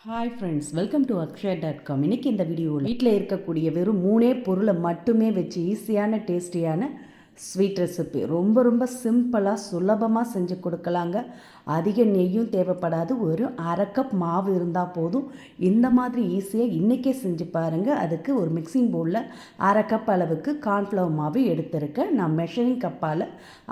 Hi friends welcome to Akshaya dot com இன்றைக்கி இந்த வீடியோவில் வீட்டில் இருக்கக்கூடிய வெறும் மூணே பொருளை மட்டுமே வச்சு ஈஸியான டேஸ்டியான ஸ்வீட் ரெசிபி ரொம்ப ரொம்ப சிம்பிளாக சுலபமாக செஞ்சு கொடுக்கலாங்க. அதிக நெய்யும் தேவைப்படாது. ஒரு அரை கப் மாவு இருந்தால் போதும். இந்த மாதிரி ஈஸியாக இன்றைக்கே செஞ்சு பாருங்கள் அதுக்கு ஒரு மிக்சிங் பவுலில் அரை கப் அளவுக்கு கார்ன்ஃப்ளவர் மாவு எடுத்திருக்கேன். நான் மெஷரிங் கப்பால்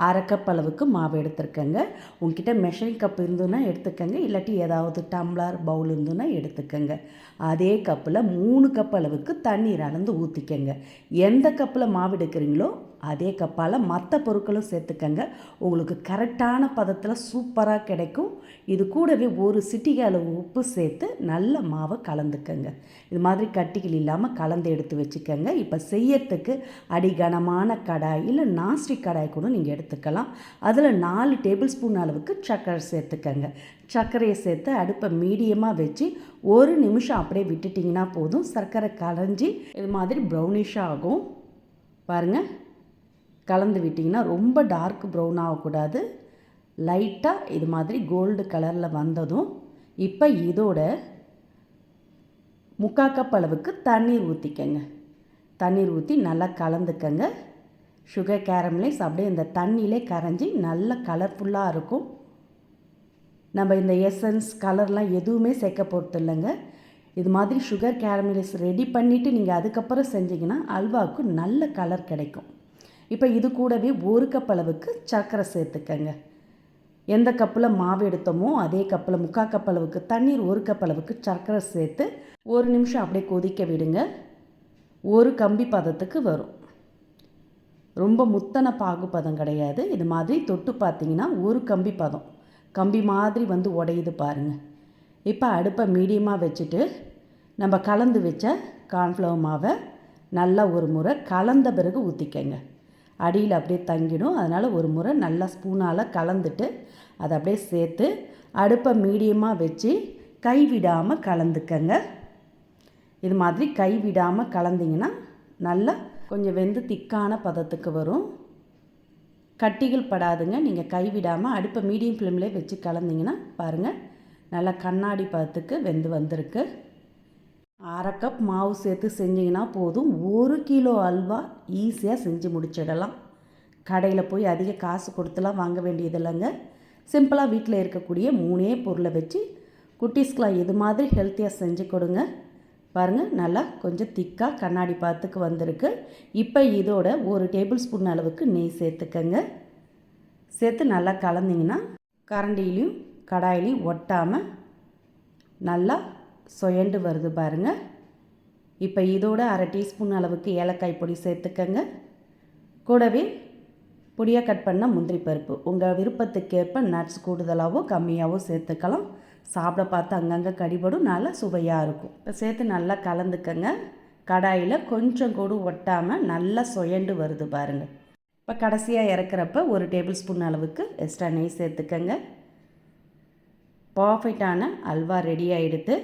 அரை கப் அளவுக்கு மாவு எடுத்திருக்கேங்க. உங்ககிட்ட மெஷரிங் கப் இருந்துன்னா எடுத்துக்கங்க. இல்லாட்டி ஏதாவது டம்ளர் பவுல் இருந்துன்னா எடுத்துக்கங்க. அதே கப்பில் மூணு கப் அளவுக்கு தண்ணீர் அளந்து ஊற்றிக்கங்க எந்த கப்பில் மாவு எடுக்கிறீங்களோ அதே கப்பால் மற்ற பொருட்களும் சேர்த்துக்கங்க. உங்களுக்கு கரெக்டான பதத்தில் சூப்பராக கிடைக்கும். இது கூடவே ஒரு சிட்டிகை அளவு உப்பு சேர்த்து நல்ல மாவை கலந்துக்கங்க. இது மாதிரி கட்டிகள் இல்லாமல் கலந்து எடுத்து வச்சுக்கோங்க. இப்போ செய்யறதுக்கு அடிகனமான கடாய் இல்லை நாஸ்டிக் கடாய் கூட நீங்கள் எடுத்துக்கலாம். அதில் நாலு டேபிள் ஸ்பூன் அளவுக்கு சர்க்கரை சேர்த்துக்கங்க. சர்க்கரையை சேர்த்து அடுப்பை மீடியமாக வச்சு ஒரு நிமிஷம் அப்படியே விட்டுட்டிங்கன்னா போதும். சர்க்கரை கலைஞ்சி இது மாதிரி ப்ரௌனிஷாக ஆகும். பாருங்கள் கலந்து விட்டிங்கன்னா ரொம்ப டார்க் ப்ரௌன் ஆகக்கூடாது. லைட்டாக இது மாதிரி கோல்டு கலரில் வந்ததும் இப்போ இதோட முக்கால் கப் அளவுக்கு தண்ணீர் ஊற்றிக்கங்க தண்ணீர் ஊற்றி நல்லா கலந்துக்கங்க. சுகர் கேரமலைஸ் அப்படியே இந்த தண்ணியிலே கரைஞ்சி நல்ல கலர்ஃபுல்லாக இருக்கும். நம்ம இந்த எசன்ஸ் கலர்லாம் எதுவுமே சேர்க்க போகிறது இல்லைங்க இது மாதிரி சுகர் கேரமலைஸ் ரெடி பண்ணிவிட்டு நீங்கள் அதுக்கப்புறம் செஞ்சிங்கன்னா அல்வாவுக்கு நல்ல கலர் கிடைக்கும். இப்போ இது கூடவே ஒரு கப் அளவுக்கு சர்க்கரை சேர்த்துக்கங்க. எந்த கப்பில் மாவு எடுத்தோமோ அதே கப்பில் முக்கால் கப் அளவுக்கு தண்ணீர் ஒரு கப் அளவுக்கு சர்க்கரை சேர்த்து ஒரு நிமிஷம் அப்படியே கொதிக்க விடுங்க. ஒரு கம்பி பதத்துக்கு வரும். ரொம்ப முத்தன பாகு பதம் கிடையாது. இது மாதிரி தொட்டு பார்த்தீங்கன்னா ஒரு கம்பி பதம். கம்பி மாதிரி வந்து உடையுது பாருங்கள் இப்போ அடுப்பை மீடியமாக வச்சுட்டு நம்ம கலந்து வச்ச கார்ன்ஃப்ளவர் மாவை நல்லா ஒரு முறை கலந்த பிறகு ஊற்றிக்கங்க அடியில் அப்படியே தங்கிடும். அதனால் ஒரு முறை நல்லா ஸ்பூனால் கலந்துட்டு அதை அப்படியே சேர்த்து அடுப்பை மீடியமாக வச்சு கைவிடாமல் கலந்துக்கங்க. இது மாதிரி கைவிடாமல் கலந்திங்கன்னா நல்லா கொஞ்சம் வெந்து திக்கான பதத்துக்கு வரும். கட்டிகள் படாதுங்க. நீங்கள் கைவிடாமல் அடுப்பை மீடியம் ஃப்ளேம்லேயே வச்சு கலந்திங்கன்னா பாருங்கள் நல்லா கண்ணாடி பதத்துக்கு வெந்து வந்திருக்கு. அரை கப் மாவு சேர்த்து செஞ்சிங்கன்னா போதும். ஒரு கிலோ அல்வா ஈஸியாக செஞ்சு முடிச்சிடலாம். கடையில் போய் அதிக காசு கொடுத்துலாம் வாங்க வேண்டியது இல்லைங்க சிம்பிளாக வீட்டில் இருக்கக்கூடிய மூணே பொருளை வச்சு குட்டீஸ்க்கெலாம் இது மாதிரி ஹெல்த்தியாக செஞ்சு கொடுங்க. பாருங்கள் நல்லா கொஞ்சம் திக்காக கண்ணாடி பாத்துக்கு வந்திருக்கு. இப்போ இதோட ஒரு டேபிள் ஸ்பூன் அளவுக்கு நெய் சேர்த்துக்கங்க. சேர்த்து நல்லா கலந்திங்கன்னா கரண்டிலையும் கடாயிலையும் ஒட்டாமல் நல்லா சொயண்டு வருது பாருங்கள் இப்போ இதோட அரை டீஸ்பூன் அளவுக்கு ஏலக்காய் பொடி சேர்த்துக்கங்க. கூடவே பொடியாக கட் பண்ண முந்திரி பருப்பு. உங்கள் விருப்பத்துக்கேற்ப நட்ஸ் கூடுதலாகவோ கம்மியாகவோ சேர்த்துக்கலாம். சாப்பிட பார்த்து அங்கங்கே கடிபடும் நல்லா சுவையாக இருக்கும். இப்போ சேர்த்து நல்லா கலந்துக்கங்க. கடாயில் கொஞ்சம் கூட ஒட்டாமல் நல்லா சொயண்டு வருது பாருங்கள் இப்போ கடைசியாக இறக்குறப்ப ஒரு டேபிள் ஸ்பூன் அளவுக்கு எக்ஸ்ட்ரா நெய் சேர்த்துக்கங்க. பர்ஃபெக்டான அல்வா ரெடி ஆகிடுது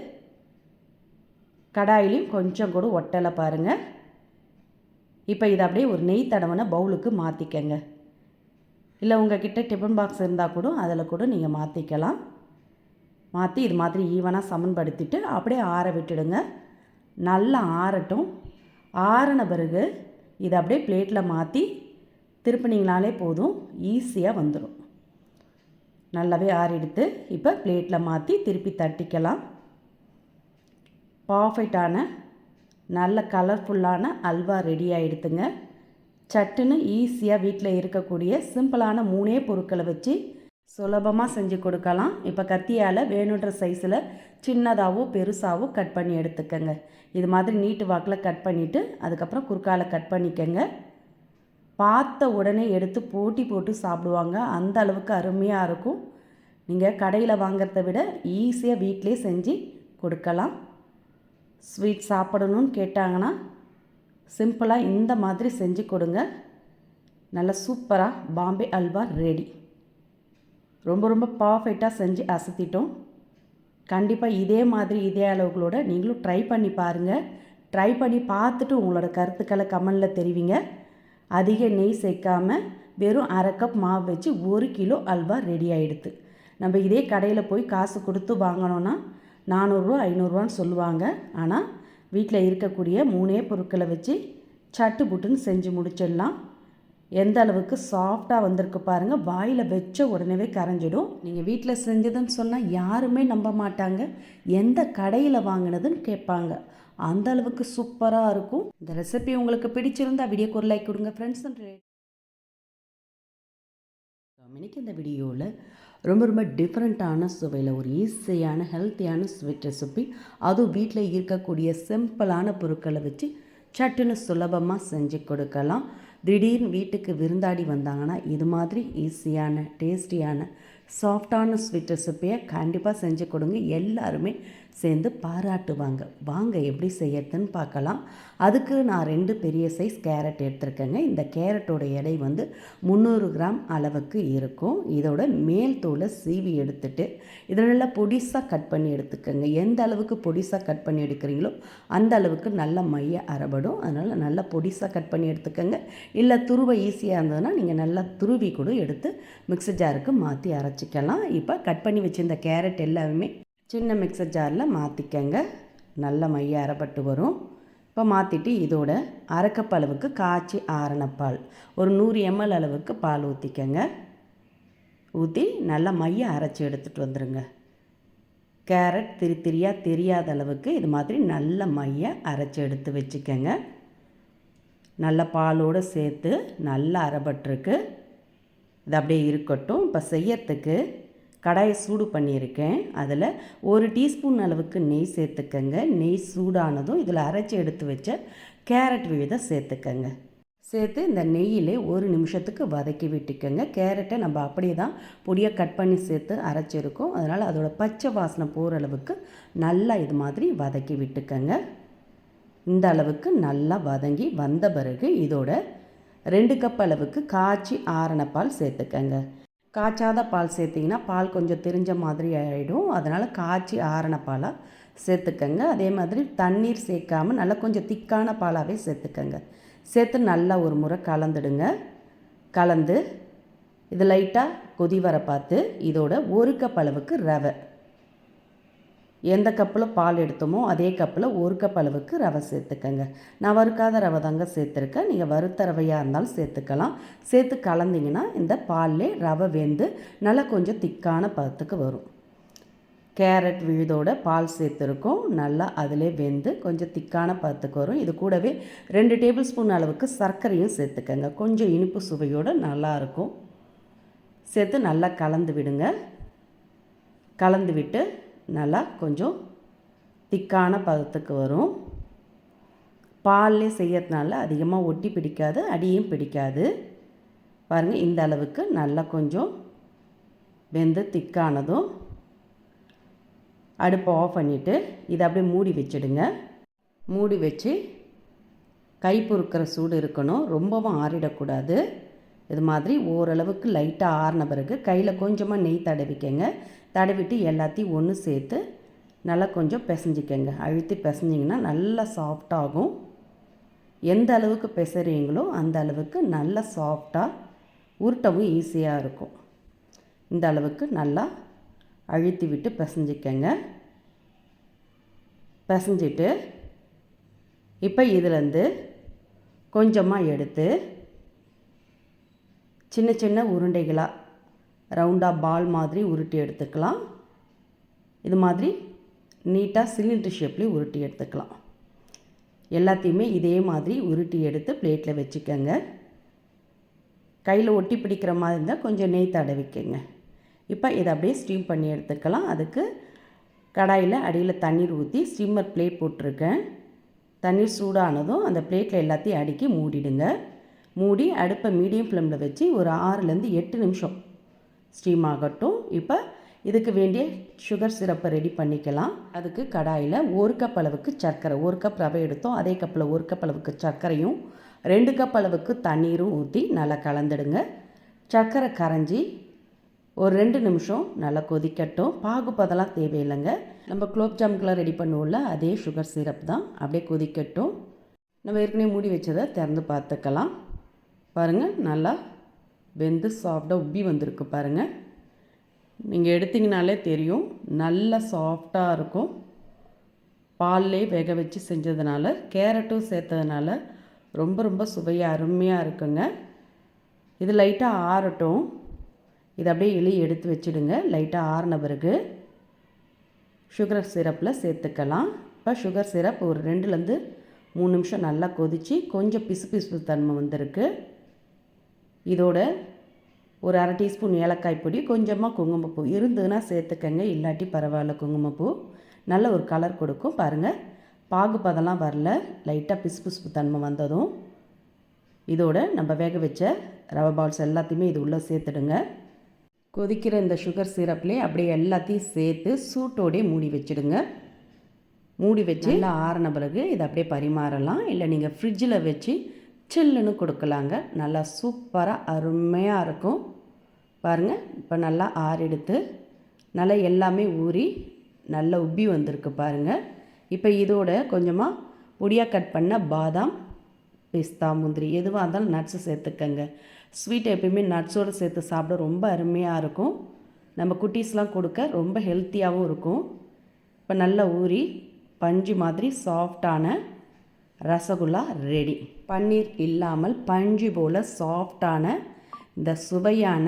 கடாயிலையும் கொஞ்சம் கூட ஒட்டலை பாருங்கள் இப்போ இதை அப்படியே ஒரு நெய் தடவனை பவுலுக்கு மாற்றிக்கங்க இல்லை உங்கள் கிட்டே டிஃபன் பாக்ஸ் இருந்தால் கூட அதில் கூட நீங்கள் மாற்றிக்கலாம் மாற்றி இது மாதிரி ஈவனாக சமன்படுத்திட்டு அப்படியே ஆற விட்டுடுங்க. நல்லா ஆறட்டும். ஆறின பிறகு இதை அப்படியே பிளேட்டில் மாற்றி திருப்பினீங்கனாலே போதும். ஈஸியாக வந்துடும் நல்லாவே ஆறிடுத்து. இப்போ பிளேட்டில் மாற்றி திருப்பி தட்டிக்கலாம். பர்ஃபெக்டான நல்ல கலர்ஃபுல்லான அல்வா ரெடி ஆகிடுதுங்க சட்டுன்னு ஈஸியாக வீட்டில் இருக்கக்கூடிய சிம்பிளான மூணே பொருட்களை வச்சு சுலபமாக செஞ்சு கொடுக்கலாம். இப்போ கத்தியால் வேணுன்ற சைஸில் சின்னதாகவோ பெருசாகவோ கட் பண்ணி எடுத்துக்கங்க. இது மாதிரி நீட்டு வாக்கில் கட் பண்ணிவிட்டு அதுக்கப்புறம் குறுக்கால கட் பண்ணிக்கங்க. பார்த்த உடனே எடுத்து போட்டி போட்டு சாப்பிடுவாங்க. அந்த அளவுக்கு அருமையாக இருக்கும். நீங்கள் கடையில் வாங்கிறத விட ஈஸியாக வீட்டிலே செஞ்சு கொடுக்கலாம். ஸ்வீட் சாப்பிடணும்னு கேட்டாங்கன்னா சிம்பிளாக இந்த மாதிரி செஞ்சு கொடுங்க. நல்லா சூப்பராக பாம்பே அல்வா ரெடி ரொம்ப ரொம்ப பர்ஃபெக்டாக செஞ்சு அசத்திட்டோம். கண்டிப்பாக இதே மாதிரி இதே அளவுகளோட நீங்களும் ட்ரை பண்ணி பாருங்கள் ட்ரை பண்ணி பார்த்துட்டு உங்களோட கருத்துக்களை கமெண்டில் தெரிவிங்க. அதிக நெய் சேர்க்காமல் வெறும் அரை கப் மாவு வச்சு ஒரு கிலோ அல்வா ரெடி ஆகிடுது நம்ம இதே கடையில் போய் காசு கொடுத்து வாங்கினோன்னா நானூறுரூவா ஐநூறுரூவான்னு சொல்லுவாங்க. ஆனால் வீட்டில் இருக்கக்கூடிய மூணே பொருட்களை வச்சு சட்டு புட்டுன்னு செஞ்சு முடிச்சிடலாம். எந்த அளவுக்கு சாஃப்டாக வந்திருக்கு பாருங்கள் வாயில் வச்ச உடனே கரைஞ்சிடும். நீங்கள் வீட்டில் செஞ்சதுன்னு சொன்னால் யாருமே நம்ப மாட்டாங்க. எந்த கடையில் வாங்கினதுன்னு கேட்பாங்க. அந்த அளவுக்கு சூப்பராக இருக்கும். இந்த ரெசிபி உங்களுக்கு பிடிச்சிருந்தா வீடியோக்கு ஒரு லைக் கொடுங்க ஃப்ரெண்ட்ஸ் அண்ட் இன்னைக்கு இந்த வீடியோவில் ரொம்ப ரொம்ப டிஃப்ரெண்ட்டான சுவையில் ஒரு ஈஸியான ஹெல்த்தியான ஸ்வீட் ரெசிபி அதுவும் வீட்டில் இருக்கக்கூடிய சிம்பிளான பொருட்களை வச்சு சட்டுன்னு சுலபமாக செஞ்சு கொடுக்கலாம். திடீர்னு வீட்டுக்கு விருந்தாடி வந்தாங்கன்னா இது மாதிரி ஈஸியான டேஸ்டியான சாஃப்டான ஸ்வீட் ரெசிப்பியை கண்டிப்பாக செஞ்சு கொடுங்க. எல்லாருமே சேர்ந்து பாராட்டுவாங்க. வாங்க எப்படி செய்யறதுன்னு பார்க்கலாம். அதுக்கு நான் ரெண்டு பெரிய சைஸ் கேரட் எடுத்திருக்கேங்க. இந்த கேரட்டோட எடை வந்து முந்நூறு கிராம் அளவுக்கு இருக்கும். இதோட மேல் தோலை சீவி எடுத்துட்டு இதை நல்லா பொடிசாக கட் பண்ணி எடுத்துக்கோங்க. எந்த அளவுக்கு பொடிசாக கட் பண்ணி எடுக்கிறீங்களோ அந்த அளவுக்கு நல்ல மைய அறப்படும் அதனால் நல்லா பொடிசாக கட் பண்ணி எடுத்துக்கோங்க. இல்லை துருவ ஈஸியாக இருந்ததுன்னா நீங்கள் நல்லா துருவி கூட எடுத்து மிக்ஸி ஜாருக்கு மாற்றி அரைச்சிக்கலாம். இப்போ கட் பண்ணி வச்சுருந்த கேரட் எல்லாமே சின்ன மிக்சர் ஜாரில் மாற்றிக்கங்க. நல்ல மைய அரைப்பட்டு வரும். இப்போ மாற்றிட்டு இதோட அரைக்கப் அளவுக்கு காய்ச்சி ஆறின பால். ஒரு நூறு எம்எல் அளவுக்கு பால் ஊற்றிக்கங்க. ஊற்றி நல்லா மைய அரைச்சி எடுத்துகிட்டு வந்துடுங்க கேரட் திரி திரியாக தெரியாத அளவுக்கு இது மாதிரி நல்ல மைய அரைச்சி எடுத்து வச்சுக்கோங்க. நல்ல பாலோடு சேர்த்து நல்லா அரைப்பட்டிருக்கு. இது அப்படியே இருக்கட்டும். இப்போ செய்யறதுக்கு கடாயை சூடு பண்ணியிருக்கேன். அதில் ஒரு டீஸ்பூன் அளவுக்கு நெய் சேர்த்துக்கங்க. நெய் சூடானதும் இதில் அரைச்சி எடுத்து வச்ச கேரட் விதை சேர்த்துக்கங்க. சேர்த்து இந்த நெய்யிலே ஒரு நிமிஷத்துக்கு வதக்கி விட்டுக்கோங்க. கேரட்டை நம்ம அப்படியே தான் பொடியாக கட் பண்ணி சேர்த்து அரைச்சிருக்கோம். அதனால் அதோட பச்சை வாசனை போகிற அளவுக்கு நல்லா இது மாதிரி வதக்கி விட்டுக்கோங்க. இந்த அளவுக்கு நல்லா வதங்கி வந்த பிறகு இதோட ரெண்டு கப் அளவுக்கு காய்ச்சி ஆரணப்பால் பால் சேர்த்துக்கங்க. காய்ச்சாத பால் சேர்த்திங்கன்னா பால் கொஞ்சம் தெரிஞ்ச மாதிரி ஆகிடும் அதனால் காய்ச்சி ஆறின பாலாக சேர்த்துக்கங்க. அதே மாதிரி தண்ணீர் சேர்க்காமல் நல்லா கொஞ்சம் திக்கான பாலாகவே சேர்த்துக்கங்க. சேர்த்து நல்லா ஒரு முறை கலந்துடுங்க. கலந்து இது லைட்டாக கொதி வர பார்த்து இதோட ஒரு கப் அளவுக்கு ரவை. எந்த கப்பில் பால் எடுத்தோமோ அதே கப்பில் ஒரு கப் அளவுக்கு ரவை சேர்த்துக்கங்க. நான் வறுக்காத ரவை தாங்க சேர்த்துருக்கேன். நீங்கள் வறுத்த ரவையாக இருந்தாலும் சேர்த்துக்கலாம். சேர்த்து கலந்திங்கன்னா இந்த பால்லே ரவை வெந்து நல்லா கொஞ்சம் திக்கான பதத்துக்கு வரும். கேரட் விழுதோட பால் சேர்த்துருக்கோம். நல்லா அதிலே வெந்து கொஞ்சம் திக்கான பதத்துக்கு வரும். இது கூடவே ரெண்டு டேபிள் ஸ்பூன் அளவுக்கு சர்க்கரையும் சேர்த்துக்கங்க. கொஞ்சம் இனிப்பு சுவையோடு நல்லாயிருக்கும் சேர்த்து நல்லா கலந்து விடுங்க. கலந்து விட்டு நல்லா கொஞ்சம் திக்கான பதத்துக்கு வரும். பால்லே செய்யறதுனால அதிகமாக ஒட்டி பிடிக்காது அடியும் பிடிக்காது. பாருங்கள் இந்த அளவுக்கு நல்லா கொஞ்சம் வெந்து திக்கானதும். அடுப்பை ஆஃப் பண்ணிவிட்டு இதை அப்படியே மூடி வச்சுடுங்க. மூடி வச்சு கை பொறுக்கிற சூடு இருக்கணும். ரொம்பவும் ஆறிடக்கூடாது. இது மாதிரி ஓரளவுக்கு லைட்டாக ஆறின பிறகு கையில் கொஞ்சமாக நெய் தடவிக்கங்க. தடவிட்டு எல்லாத்தையும் ஒன்று சேர்த்து நல்லா கொஞ்சம் பிசைஞ்சிக்கங்க. அழுத்தி பிசைஞ்சிங்கன்னா நல்லா சாஃப்டாகும் எந்த அளவுக்கு பிசைறீங்களோ அந்த அளவுக்கு நல்லா சாஃப்டாக உருட்டவும் ஈஸியாக இருக்கும். இந்த அளவுக்கு நல்லா அழுத்தி விட்டு பிசைஞ்சிக்கங்க. பிசைஞ்சிட்டு இப்போ இதுலேருந்து கொஞ்சமாக எடுத்து சின்ன சின்ன உருண்டைகளாக ரவுண்டாக பால் மாதிரி உருட்டி எடுத்துக்கலாம். இது மாதிரி நீட்டாக சிலிண்டர் ஷேப்லேயும் உருட்டி எடுத்துக்கலாம். எல்லாத்தையுமே இதே மாதிரி உருட்டி எடுத்து பிளேட்டில் வச்சுக்கோங்க. கையில் ஒட்டி பிடிக்கிற மாதிரி இருந்தால் கொஞ்சம் நெய் தடவிக்கங்க இப்போ இதை அப்படியே ஸ்டீம் பண்ணி எடுத்துக்கலாம். அதுக்கு கடாயில் அடியில் தண்ணீர் ஊற்றி ஸ்டீமர் பிளேட் போட்டிருக்கேன். தண்ணீர் சூடானதும் அந்த பிளேட்டில் எல்லாத்தையும் அடுக்கி மூடிடுங்க. மூடி அடுப்பை மீடியம் ஃப்ளேமில் வச்சு ஒரு ஆறுலேருந்து எட்டு நிமிஷம் ஸ்டீம் ஆகட்டும் இப்போ இதுக்கு வேண்டிய சுகர் சிரப்பை ரெடி பண்ணிக்கலாம். அதுக்கு கடாயில் ஒரு கப் அளவுக்கு சர்க்கரை ஒரு கப் ரவை எடுத்தோம். அதே கப்பில் ஒரு கப் அளவுக்கு சர்க்கரையும் ரெண்டு கப் அளவுக்கு தண்ணீரும் ஊற்றி நல்லா கலந்துடுங்க. சர்க்கரை கரைஞ்சி ஒரு ரெண்டு நிமிஷம் நல்லா கொதிக்கட்டும். பாகுப்பதெல்லாம் தேவையில்லைங்க. நம்ம குலோப் ஜாமுக்கெலாம் ரெடி பண்ணுவோம்ல அதே சுகர் சிரப் தான். அப்படியே கொதிக்கட்டும். நம்ம ஏற்கனவே மூடி வச்சதை திறந்து பார்த்துக்கலாம். பாருங்கள் நல்லா வெந்து சாஃப்டாக உப்பி வந்திருக்கு பாருங்கள் நீங்கள் எடுத்திங்கனாலே தெரியும் நல்லா சாஃப்டாக இருக்கும். பால்லே வேக வச்சு செஞ்சதுனால கேரட்டும் சேர்த்ததுனால ரொம்ப ரொம்ப சுவையாக அருமையாக இருக்குங்க. இது லைட்டாக ஆறட்டும். இதை அப்படியே எலி எடுத்து வச்சுடுங்க. லைட்டாக ஆறின பிறகு சுகர் சிரப்பில் சேர்த்துக்கலாம். இப்போ சுகர் சிரப் ஒரு ரெண்டுலேருந்து மூணு நிமிஷம் நல்லா கொதித்து கொஞ்சம் பிசு பிசு தன்மை வந்திருக்கு. இதோட ஒரு அரை டீஸ்பூன் ஏலக்காய் பொடி கொஞ்சமாக குங்குமப்பூ இருந்ததுன்னா சேர்த்துக்கங்க இல்லாட்டி பரவாயில்ல குங்குமப்பூ நல்ல ஒரு கலர் கொடுக்கும். பாருங்கள் பாகுபதெல்லாம் வரல. லைட்டாக பிசு பிசுப்பு தன்மை வந்ததும் இதோட நம்ம வேக வச்ச ரவை பால்ஸ் எல்லாத்தையுமே இது உள்ளே சேர்த்துடுங்க. கொதிக்கிற இந்த சுகர் சிரப்லேயே அப்படியே எல்லாத்தையும் சேர்த்து சூட்டோடே மூடி வச்சுடுங்க. மூடி வச்சு நல்லா ஆறின பிறகு இதை அப்படியே பரிமாறலாம். இல்லை நீங்கள் ஃப்ரிட்ஜில் வச்சு சில்லுன்னு கொடுக்கலாங்க. நல்லா சூப்பராக அருமையாக இருக்கும். பாருங்கள் இப்போ நல்லா ஆறெடுத்து. நல்லா எல்லாமே ஊறி நல்லா உப்பி வந்திருக்கு பாருங்கள் இப்போ இதோட கொஞ்சமாக பொடியாக கட் பண்ண பாதாம் பிஸ்தா முந்திரி எதுவாக இருந்தாலும் நட்ஸு சேர்த்துக்கங்க. ஸ்வீட் எப்பயுமே நட்ஸோடு சேர்த்து சாப்பிட ரொம்ப அருமையாக இருக்கும். நம்ம குட்டீஸ்லாம் கொடுக்க ரொம்ப ஹெல்த்தியாகவும் இருக்கும். இப்போ நல்லா ஊறி பஞ்சு மாதிரி சாஃப்டான ரசகுல்லா ரெடி பன்னீர் இல்லாமல் பஞ்சு போல் சாஃப்டான இந்த சுவையான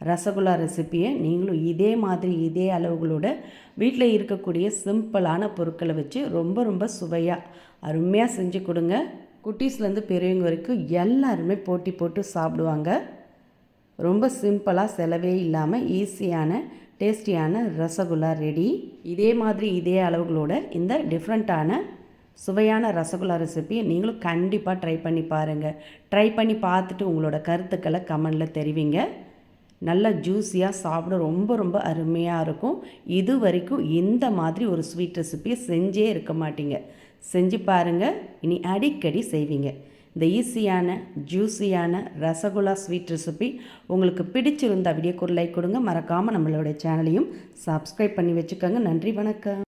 ரசகுல்லா ரெசிப்பியை நீங்களும் இதே மாதிரி இதே அளவுகளோட வீட்டில் இருக்கக்கூடிய சிம்பிளான பொருட்களை வச்சு ரொம்ப ரொம்ப சுவையாக அருமையாக செஞ்சு கொடுங்க. குட்டீஸ்லேருந்து பெரியவங்க வரைக்கும் எல்லாருமே போட்டி போட்டு சாப்பிடுவாங்க. ரொம்ப சிம்பிளாக செலவே இல்லாமல் ஈஸியான டேஸ்டியான ரசகுல்லா ரெடி இதே மாதிரி இதே அளவுகளோட இந்த டிஃப்ரெண்ட்டான சுவையான ரசகுல்லா ரெசிபியை நீங்களும் கண்டிப்பாக ட்ரை பண்ணி பாருங்கள் ட்ரை பண்ணி பார்த்துட்டு உங்களோட கருத்துக்களை கமெண்டில் தெரிவிங்க. நல்லா ஜூஸியாக சாப்பிட ரொம்ப ரொம்ப அருமையாக இருக்கும். இது வரைக்கும் இந்த மாதிரி ஒரு ஸ்வீட் ரெசிபியை செஞ்சே இருக்க மாட்டீங்க. செஞ்சு பாருங்கள் இனி அடிக்கடி செய்வீங்க. இந்த ஈஸியான ஜூஸியான ரசகுல்லா ஸ்வீட் ரெசிபி உங்களுக்கு பிடிச்சிருந்த வீடியோக்கு ஒரு லைக் கொடுங்க. மறக்காமல் நம்மளுடைய சேனலையும் சப்ஸ்கிரைப் பண்ணி வச்சுக்கோங்க. நன்றி வணக்கம்.